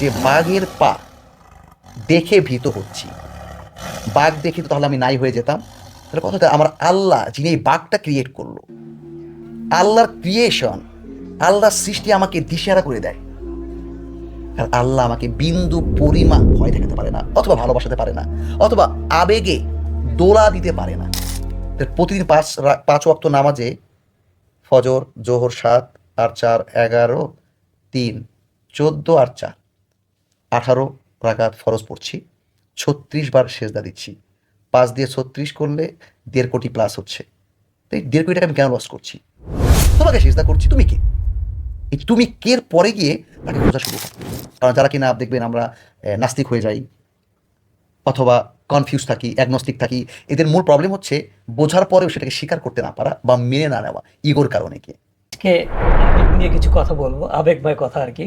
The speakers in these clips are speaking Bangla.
যে বাঘের পা দেখে ভীত হচ্ছি। বাঘ দেখে তো তাহলে আমি নাই হয়ে যেতাম। তাহলে কথাটা আমার আল্লাহ যিনি এই বাঘটা ক্রিয়েট করল, আল্লাহর ক্রিয়েশন আল্লাহর সৃষ্টি আমাকে দিশেহারা করে দেয়। আর আল্লাহ আমাকে বিন্দু পরিমাণ ভয় দেখাতে পারে না, অথবা ভালোবাসাতে পারে না, অথবা আবেগে দোলা দিতে পারে না। প্রতিদিন পাঁচ পাঁচ ওয়াক্ত নামাজে ফজর, জোহর সাত, আর চার, এগারো, তিন, চোদ্দ আর চার। আঠারো রাকাত ফরজ পড়ছি, ছত্রিশ বার সেজদা দিচ্ছি। পাঁচ দিয়ে ছত্রিশ করলে দেড় কোটি প্লাস হচ্ছে। তো এই দেড় কোটি টাকা আমি কেন লস করছি? তোমাকে সেজদা করছি, তুমি কে? এই তুমি কের পরে গিয়ে তাকে বোঝা শুরু করো। কারণ যারা কিনা দেখবেন আমরা নাস্তিক হয়ে যাই, অথবা কনফিউজ থাকি অ্যাগনস্টিক থাকি, এদের মূল প্রবলেম হচ্ছে বোঝার পরেও সেটাকে স্বীকার করতে না পারা বা মেনে না নেওয়া, ইগোর কারণে কি নিয়ে কিছু কথা বলব আবেগময় কথা আর কি।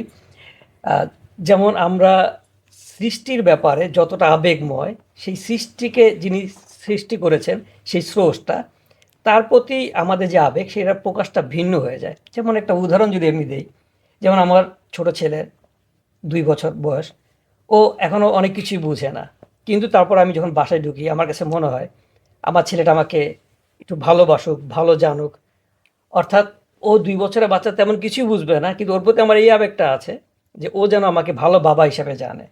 যেমন আমরা সৃষ্টির ব্যাপারে যতটা আবেগময়, সেই সৃষ্টিকে যিনি সৃষ্টি করেছেন, সেই স্রোসটা তার প্রতি আমাদের যে আবেগ সেটার প্রকাশটা ভিন্ন হয়ে যায়। যেমন একটা উদাহরণ যদি আমি দিই, যেমন আমার ছোট ছেলের দুই বছর বয়স, ও এখনও অনেক কিছুই বুঝে না। কিন্তু তারপর আমি যখন বাসায় ঢুকি, আমার কাছে মনে হয়, আমার ছেলেটা আমাকে একটু ভালোবাসুক, ভালো জানুক। অর্থাৎ ও দুই বছরের বাচ্চা তেমন কিছুই বুঝবে না, কিন্তু ওর প্রতি আমার এই আবেগটা আছে। যে ও যেন আমাকে ভালো বাবা হিসাবে জানে।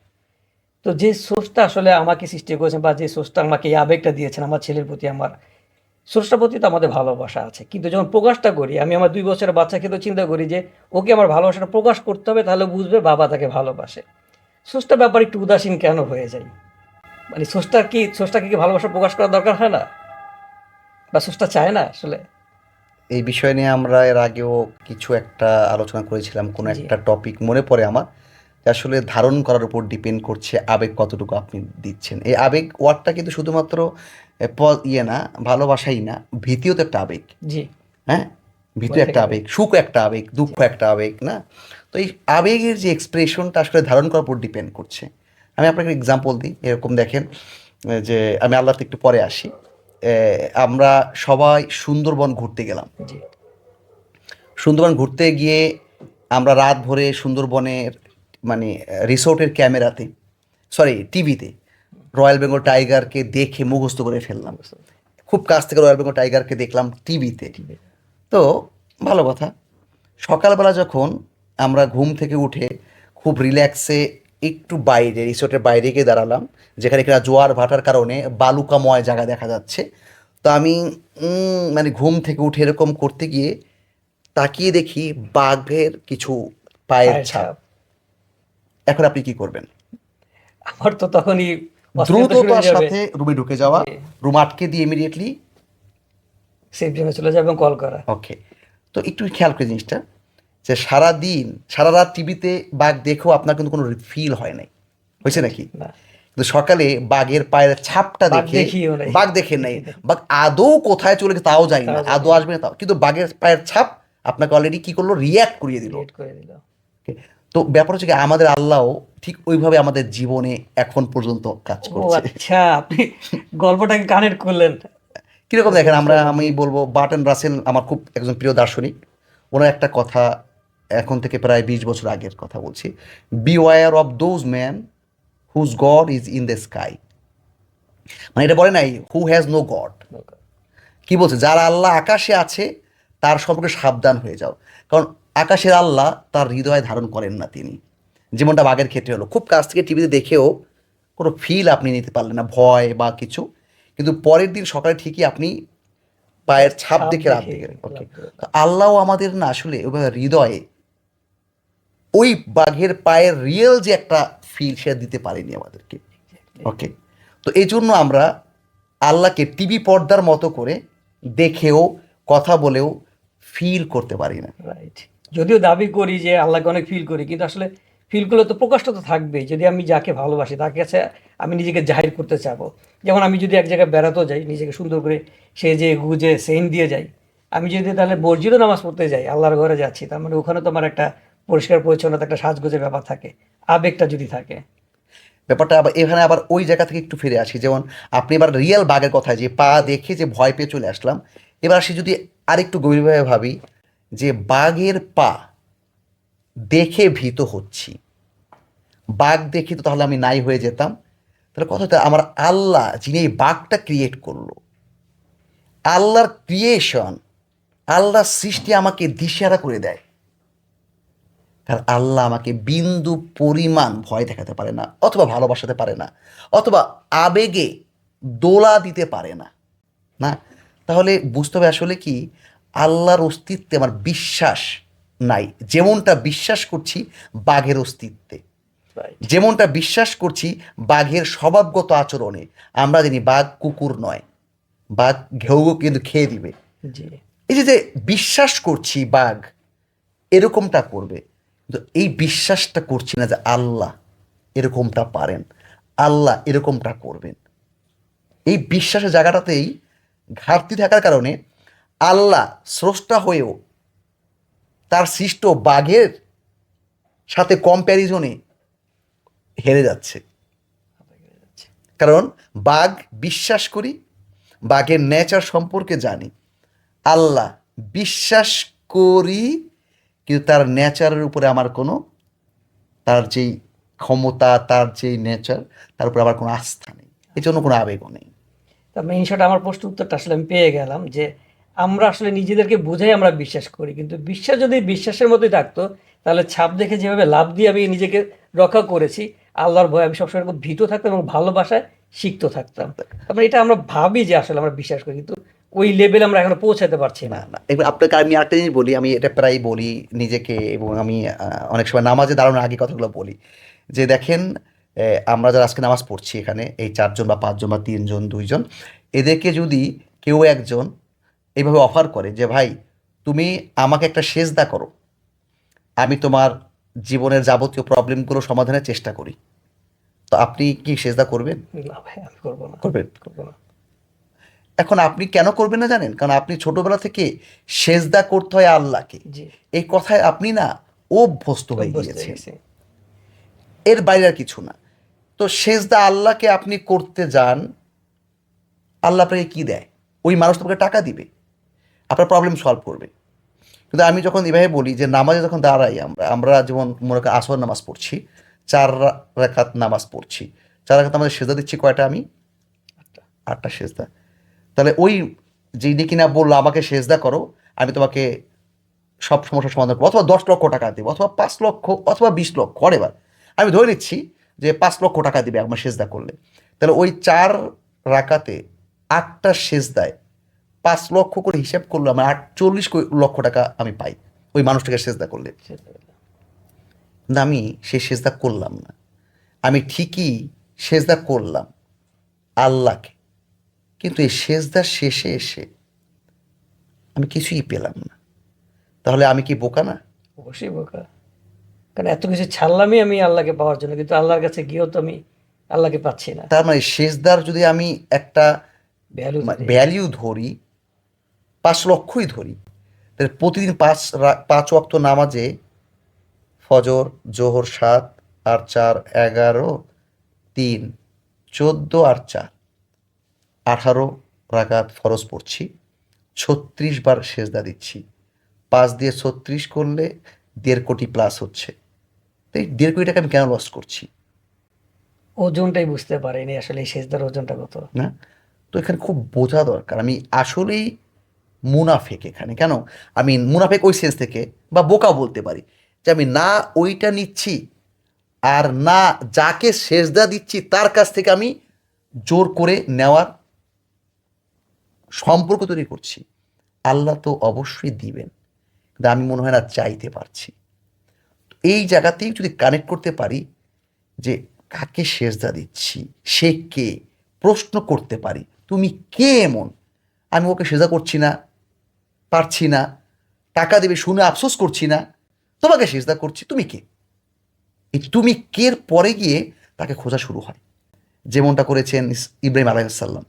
তো যে সোর্সটা আসলে আমাকে সৃষ্টি করেছেন বা যে সোর্সটা আমাকে এই আবেগটা দিয়েছেন, আমার ছেলের প্রতি আমার সোর্সটার প্রতি তো আমাদের ভালোবাসা আছে। কিন্তু যখন প্রকাশটা করি, আমি আমার দুই বছরের বাচ্চাকে তো চিন্তা করি যে ওকে আমার ভালোবাসাটা প্রকাশ করতে হবে, তাহলে বুঝবে বাবা তাকে ভালোবাসে। সোর্সটার ব্যাপারে একটু উদাসীন কেন হয়ে যায় মানে সোর্সটার কি সোর্সটাকে কি ভালোবাসা প্রকাশ করার দরকার হয় না? বা সোর্সটা চায় না আসলে? এই বিষয় নিয়ে আমরা এর আগেও কিছু একটা আলোচনা করেছিলাম কোনো একটা টপিক মনে পড়ে আমার যে আসলে ধারণ করার উপর ডিপেন্ড করছে আবেগ কতটুকু আপনি দিচ্ছেন। এই আবেগ ওয়ার্ডটা কিন্তু শুধুমাত্র ইয়ে না ভালোবাসাই না ভীতিও তো একটা আবেগ। জি। হ্যাঁ? ভীতি একটা আবেগ সুখ একটা আবেগ দুঃখ একটা আবেগ না? তো এই আবেগের যে এক্সপ্রেশনটা আসলে ধারণ করার উপর ডিপেন্ড করছে। আমি আপনাকে এক্সাম্পল দিই এরকম দেখেন যে আমি আল্লাহতে একটু পরে আসি। আমরা সবাই সুন্দরবন ঘুরতে গেলাম। সুন্দরবন ঘুরতে গিয়ে আমরা রাত ভরে সুন্দরবনের মানে রিসোর্টের ক্যামেরাতে সরি টিভিতে রয়্যাল বেঙ্গল টাইগারকে দেখে মুখস্থ করে ফেললাম। খুব কাছ থেকে রয়্যাল বেঙ্গল টাইগারকে দেখলাম টিভিতে। তো ভালো কথা। সকালবেলা যখন আমরা ঘুম থেকে উঠে খুব রিল্যাক্সে একটু বাইরে রিসোর্টের বাইরে গিয়ে দাঁড়ালাম যেখানে কিনা জোয়ার ভাটার কারণে বালুকাময় জায়গা দেখা যাচ্ছে। তো আমি মানে ঘুম থেকে উঠে এরকম করতে গিয়ে তাকিয়ে দেখি বাঘের কিছু পায়ের ছাপ। এখন আপনি কি করবেন? আমার তো তখনই দ্রুততার সাথে রুমে ঢুকে যাওয়া রুম আটকে দিয়ে ইমিডিয়েটলি সেফ জোনে চলে যাবে এবং কল করা। ওকে তো একটু খেয়াল করে জিনিসটা। যে সারা দিন সারা রাত টিভিতে বাঘ দেখেও আপনার কিন্তু কোনো ফিল হয় নাই। হয়েছে নাকি? কিন্তু সকালে বাঘের পায়ের ছাপটা দেখে বাঘ দেখে নাই। বাঘ আদৌ কোথায় চলে গেছে তাও যায় না। আদৌ আসবে না তাও। কিন্তু বাঘের পায়ের ছাপ আপনাকে অলরেডি কি করল? রিয়াক্ট করিয়ে দিল? তো ব্যাপার হচ্ছে কি আমাদের আল্লাহও ঠিক ওইভাবে আমাদের জীবনে এখন পর্যন্ত কাজ করছে। আচ্ছা আপনি গল্পটাকে কানেক্ট করলেন। কীরকম দেখেন আমরা আমি বলব বার্টন রাসেল আমার খুব একজন প্রিয় দার্শনিক। ওনার একটা কথা এখন থেকে প্রায় বিশ বছর আগের কথা বলছি। Beware of those man whose god is in the sky মানে এটা বলে নাই হু হ্যাজ নো গড কি বলছে? যার আল্লাহ আকাশে আছে তার সম্পর্কে সাবধান হয়ে যাও। কারণ আকাশের আল্লাহ তার হৃদয় ধারণ করেন না তিনি। যেমনটা বাঘের ক্ষেত্রে হলো। খুব কাছ থেকে টিভিতে দেখেও কোনো ফিল আপনি নিতে পারলেন না ভয় বা কিছু। কিন্তু পরের দিন সকালে ঠিকই আপনি পায়ের ছাপ দেখে রাত দেখে ওকে আল্লাহ আমাদের না আসলে হৃদয়ে ওই বাঘের পায়ের রিয়েল যে একটা ফিল সে দিতে পারেনি আমাদেরকে। ওকে তো এই জন্য আমরা আল্লাহকে টিভি পর্দার মতো করে দেখেও কথা বলেও ফিল করতে পারি না। রাইট যদিও দাবি করি যে আল্লাহকে অনেক ফিল করি কিন্তু আসলে ফিলগুলো তো প্রকাশটা তো থাকবেই। যদি আমি যাকে ভালোবাসি তার কাছে আমি নিজেকে জাহির করতে চাবো। যেমন আমি যদি এক জায়গায় বেড়াতেও যাই নিজেকে সুন্দর করে সে যে গুজে সেন দিয়ে যাই আমি যদি তাহলে বর্জিত নামাজ পড়তে যাই আল্লাহর ঘরে যাচ্ছি তার মানে ওখানে তো আমার একটা পরিষ্কার পরিচ্ছন্নতা একটা সাজগোজের ব্যাপার থাকে, আবেগটা যদি থাকে। ব্যাপারটা আবার, এখানে আবার ওই জায়গা থেকে একটু ফিরে আসি, যেমন আপনি এবার রিয়েল বাঘের কথায় যে পা দেখে যে ভয় পেয়ে চলে আসলাম, এবার আসি যদি আরেকটু গভীরভাবে ভাবি যে বাঘের পা দেখে ভীত হচ্ছি। বাঘ দেখি তো তাহলে আমি নাই হয়ে যেতাম। তাহলে কথাটা আমার আল্লাহ যিনি এই বাঘটা ক্রিয়েট করল, আল্লাহর ক্রিয়েশন আল্লাহর সৃষ্টি আমাকে দিশেহারা করে দেয়। কারণ আল্লাহ আমাকে বিন্দু পরিমাণ ভয় দেখাতে পারে না অথবা ভালোবাসাতে পারে না অথবা আবেগে দোলা দিতে পারে না। না? তাহলে বুঝতে হবে আসলে কি আল্লাহর অস্তিত্বে আমার বিশ্বাস নাই। যেমনটা বিশ্বাস করছি বাঘের অস্তিত্বে। যেমনটা বিশ্বাস করছি বাঘের স্বভাবগত আচরণে। আমরা জানি বাঘ কুকুর নয়। বাঘ ঘেউ কিন্তু খেয়ে দিবে। এই যে যে বিশ্বাস করছি বাঘ এরকমটা করবে। কিন্তু এই বিশ্বাসটা করছি না যে আল্লাহ এরকমটা পারেন, আল্লাহ এরকমটা করবেন। এই বিশ্বাসের জায়গাটাতেই ঘাটতি থাকার কারণে আল্লাহ স্রষ্টা হয়েও তার সৃষ্ট বাঘের সাথে কম্প্যারিজনে হেরে যাচ্ছে। কারণ বাঘ বিশ্বাস করি, বাঘের নেচার সম্পর্কে জানি। আল্লাহ বিশ্বাস করি কিন্তু তার নেচারের উপরে আমার কোনো তার যেই ক্ষমতা তার যেই নেচার তার উপরে আমার কোনো আস্থা নেই। এই জন্য কোনো আবেগও নেই। তা মেইন শট আমার প্রশ্ন উত্তরটা আসলে আমি পেয়ে গেলাম যে আমরা আসলে নিজেদেরকে বুঝাই আমরা বিশ্বাস করি কিন্তু বিশ্বাস যদি বিশ্বাসের মতোই থাকতো তাহলে ছাপ দেখে যেভাবে লাভ দিয়ে আমি নিজেকে রক্ষা করেছি আল্লাহর ভয়ে আমি সবসময় খুব ভীত থাকতাম এবং ভালোবাসায় শিখতে থাকতাম। তারপরে এটা আমরা ভাবি যে আসলে আমরা বিশ্বাস করি কিন্তু ওই লেভেল আমরা এখনও পৌঁছাতে পারছি না। না আপনাকে আমি আরেকটা জিনিস বলি আমি এটা প্রায় বলি নিজেকে এবং আমি অনেক সময় নামাজে দাঁড়ানোর আগে কথাগুলো বলি। যে দেখেন আমরা যারা আজকে নামাজ পড়ছি এখানে এই চারজন বা পাঁচজন বা তিনজন দুইজন এদেরকে যদি কেউ একজন এইভাবে অফার করে যে ভাই তুমি আমাকে একটা সেজদা করো। আমি তোমার জীবনের যাবতীয় প্রবলেমগুলো সমাধানের চেষ্টা করি। তো আপনি কি সেজদা করবেন? না ভাই আমি করব না। করবেন? করব না। এখন আপনি কেন করবেন না জানেন? কারণ আপনি ছোটবেলা থেকে সেজদা করতে হয় আল্লাহকে। এই কথায় আপনি না অভ্যস্ত হয়ে অভ্যস্ত হয়ে গিয়েছেন। এর বাইরে আর কিছু না। তো সেজদা আল্লাহকে আপনি করতে যান আল্লাহ আপনাকে কি দেয়? ওই মানুষ তোমাকে টাকা দিবে। আপনার প্রবলেম সলভ করবে। কিন্তু আমি যখন এভাবে বলি যে নামাজে যখন দাঁড়াই আমরা আমরা যেমন মনে করি আসর নামাজ পড়ছি চার রেখাত নামাজ পড়ছি। চার রেখাত আমাদের সেজদা দিচ্ছি কয়টা আমি? আটটা। আটটা সেজদা। তাহলে ওই যিনি কিনা বলল, আমাকে সেজদা করো, আমি তোমাকে সব সমস্যার সমাধান করব। অথবা দশ লক্ষ টাকা দেবো, অথবা পাঁচ লক্ষ, অথবা বিশ লক্ষ এবার আমি ধরে নিচ্ছি যে পাঁচ লক্ষ টাকা দিবে আমার সেজদা করলে। তাহলে ওই চার রাকাতে আটটা সেজদায় পাঁচ লক্ষ করে হিসাব করলে আমার আটচল্লিশ লক্ষ টাকা আমি পাই ওই মানুষটাকে সেজদা করলে। না আমি সেই সেজদা করলাম না। আমি ঠিকই সেজদা করলাম আল্লাহকে। কিন্তু এই সেজদার শেষে এসে আমি কিছুই পেলাম না। তাহলে আমি কি বোকা না? অবশ্যই বোকা। কারণ এত কিছু ছাড়লামই আমি আল্লাহকে পাওয়ার জন্য কিন্তু আল্লাহর কাছে গিয়েও তো আমি আল্লাহকে পাচ্ছি না। তার মানে সেজদার যদি আমি একটা ভ্যালু ভ্যালিউ ধরি। পাঁচ লক্ষই ধরি তাহলে প্রতিদিন পাঁচ পাঁচ ওয়াক্ত নামাজে ফজর জোহর সাত আর চার এগারো তিন চোদ্দ আর চার। আঠারো রাকাত ফরজ পড়ছি ছত্রিশ বার সেজদা দিচ্ছি। পাঁচ দিয়ে ছত্রিশ করলে দেড় কোটি প্লাস হচ্ছে। তো এই দেড় কোটি টাকা আমি কেন লস করছি? ওজনটাই বুঝতে পারিনি আসলে এই সেজদার ওজনটা কত। না? তো এখানে খুব বোঝা দরকার। আমি আসলেই মুনাফেক এখানে। কেন? আমি মুনাফেক ওই সেন্স থেকে বা বোকা বলতে পারি যে আমি না ওইটা নিচ্ছি আর না যাকে সেজদা দিচ্ছি তার কাছ থেকে আমি জোর করে নেওয়ার সম্পর্ক তৈরি করছি, আল্লাহ তো অবশ্যই দিবেন। কিন্তু আমি মনে হয় না চাইতে পারছি। এই জায়গাতেই যদি কানেক্ট করতে পারি যে কাকে সেজদা দিচ্ছি, সে কে, প্রশ্ন করতে পারি, তুমি কে এমন? আমি ওকে সেজা করছি না, পারছি না, টাকা দেবে শুনে আফসোস করছি না, তোমাকে সেজদা করছি, তুমি কে? এই তুমি কের পরে গিয়ে তাকে খোঁজা শুরু হয়। যেমনটা করেছেন ইব্রাহিম আলাইসাল্লাম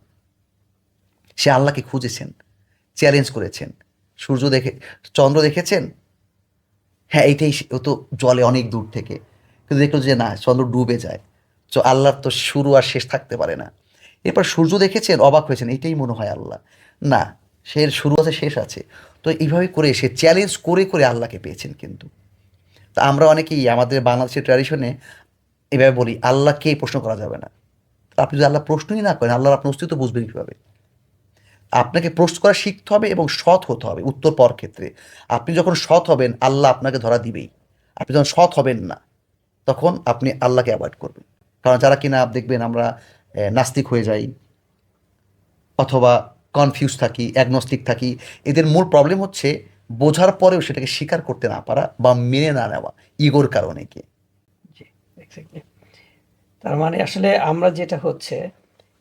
সে আল্লাহকে খুঁজেছেন চ্যালেঞ্জ করেছেন। সূর্য দেখে, চন্দ্র দেখেছেন? হ্যাঁ এইটাই ও তো জলে অনেক দূর থেকে। কিন্তু দেখল যে না, চন্দ্র ডুবে যায়। তো আল্লাহর তো শুরু আর শেষ থাকতে পারে না। এরপর সূর্য দেখেছেন, অবাক হয়েছেন এইটাই মনে হয় আল্লাহ। না, সে শুরু আছে, শেষ আছে। তো এইভাবে করে সে চ্যালেঞ্জ করে করে আল্লাহকে পেয়েছেন কিন্তু। তা আমরা অনেকেই আমাদের বাংলাদেশের ট্র্যাডিশনে এভাবে বলি, আল্লাহকে প্রশ্ন করা যাবে না। আপনি যদি আল্লাহ প্রশ্নই না করেন, আল্লাহর আপনার অস্তিত্ব বুঝবেন কীভাবে? আপনাকে প্রশ্ন করা শিখতে হবে এবং সৎ হতে হবে উত্তর পর ক্ষেত্রে। আপনি যখন সৎ হবেন, আল্লাহ আপনাকে ধরা দিবেই। আপনি যখন সৎ হবেন না, তখন আপনি আল্লাহকে অ্যাভয়েড করবেন। কারণ যারা কিনা দেখবেন আমরা নাস্তিক হয়ে যাই অথবা কনফিউজ থাকি অ্যাগনস্টিক থাকি, এদের মূল প্রবলেম হচ্ছে বোঝার পরেও সেটাকে স্বীকার করতে না পারা বা মেনে না নেওয়া ইগোর কারণে কি তার মানে আসলে আমরা যেটা হচ্ছে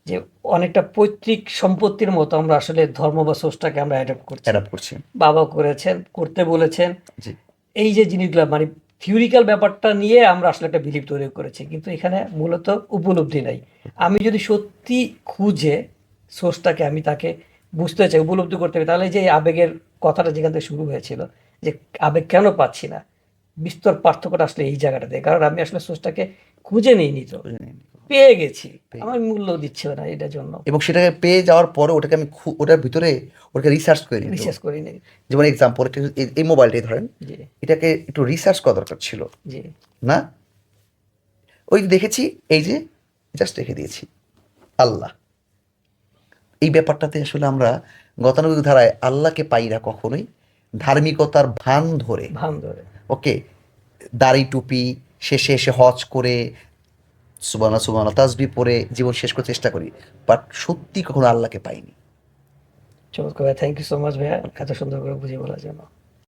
যে অনেকটা পৈতৃক সম্পত্তির মতো আমরা আসলে ধর্ম বা সোর্সটাকে আমরা অ্যাডাপ্ট করছি। অ্যাডাপ্ট করছি। বাবা করেছেন করতে বলেছেন। এই যে জিনিসগুলো মানে থিওরিক্যাল ব্যাপারটা নিয়ে আমরা আসলে একটা বিলিভ তৈরি করেছি কিন্তু এখানে মূলত উপলব্ধি নাই। আমি যদি সত্যি খুঁজে সোর্সটাকে আমি তাকে বুঝতে চাই উপলব্ধি করতে চাই তাহলে যে আবেগের কথাটা যেখান থেকে শুরু হয়েছিল যে আবেগ কেন পাচ্ছি না? বিস্তর পার্থক্যটা আসলে এই জায়গাটাতে কারণ আমি আসলে সোর্সটাকে খুঁজে নিইনি তো। পেয়ে গেছি। আমার মূল্য দিচ্ছে না এটার জন্য। এবং সেটাকে পেয়ে যাওয়ার পরে ওটাকে আমি ওটার ভিতরে ওটাকে রিসার্চ করে নিই রিসার্চ করিনি যেমন এক্সাম্পল এই মোবাইলটাই ধরেন। এটাকে একটু রিসার্চ করা দরকার ছিল। না? ওই দেখেছি এই যে জাস্ট রেখে দিয়েছি। আল্লাহ। এই ব্যাপারটাতে আসলে আমরা গতানুগতিক ধারায় আল্লাহকে পাই না কখনোই। ধার্মিকতার ভান ধরে। ভান ধরে। ওকে? দাড়ি টুপি শেষে এসে হজ করে সুবানা সুবানা তাসবি পরে জীবন শেষ করার চেষ্টা করি বাট সত্যি কখনো আল্লাহকে পাইনি। চমৎকার থ্যাংক ইউ সো মাচ ভাইয়া। এত সুন্দর করে বুঝিয়ে বলার জন্য